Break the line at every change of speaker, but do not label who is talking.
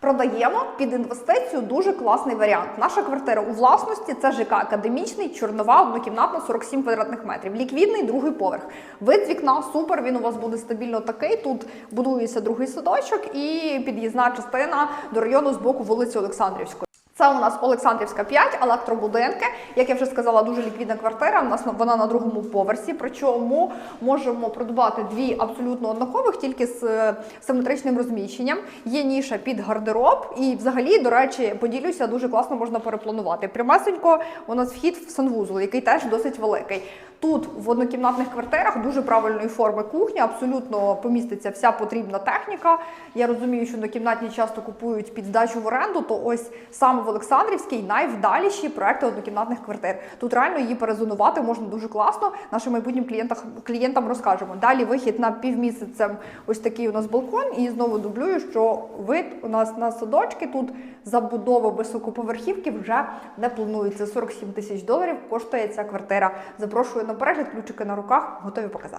Продаємо під інвестицію дуже класний варіант. Наша квартира у власності це ЖК академічний, чорнова, однокімнатна, 47 квадратних метрів. Ліквідний другий поверх. Вид з вікна супер. Він у вас буде стабільно такий. Тут будується другий садочок і під'їзна частина до району з боку вулиці Олександрівської. Це у нас Олександрівська 5, електробудинки. Як я вже сказала, дуже ліквідна квартира. У нас на- вона на другому поверсі. Причому можемо придбати дві абсолютно однакових, тільки з симметричним симетричним розміщенням. Є ніша під гардероб, і взагалі, до речі, поділюся, дуже класно можна перепланувати. Прямесенько у нас вхід в санвузол, який теж досить великий. Тут в однокімнатних квартирах дуже правильної форми кухня, абсолютно поміститься вся потрібна техніка. Я розумію, що однокімнатні часто купують під здачу в оренду, то ось саме в Олександрівській найвдаліші проекти однокімнатних квартир. Тут реально її перезонувати можна дуже класно. Нашим майбутнім клієнтам, клієнтам розкажемо. Далі вихід на півмісяцем ось такий у нас балкон. І знову дублюю, що вид у нас на садочки тут забудова високоповерхівки вже не планується. 47 тисяч доларів коштує ця квартира. Запрошую на перегляд, ключики на руках, готові показати.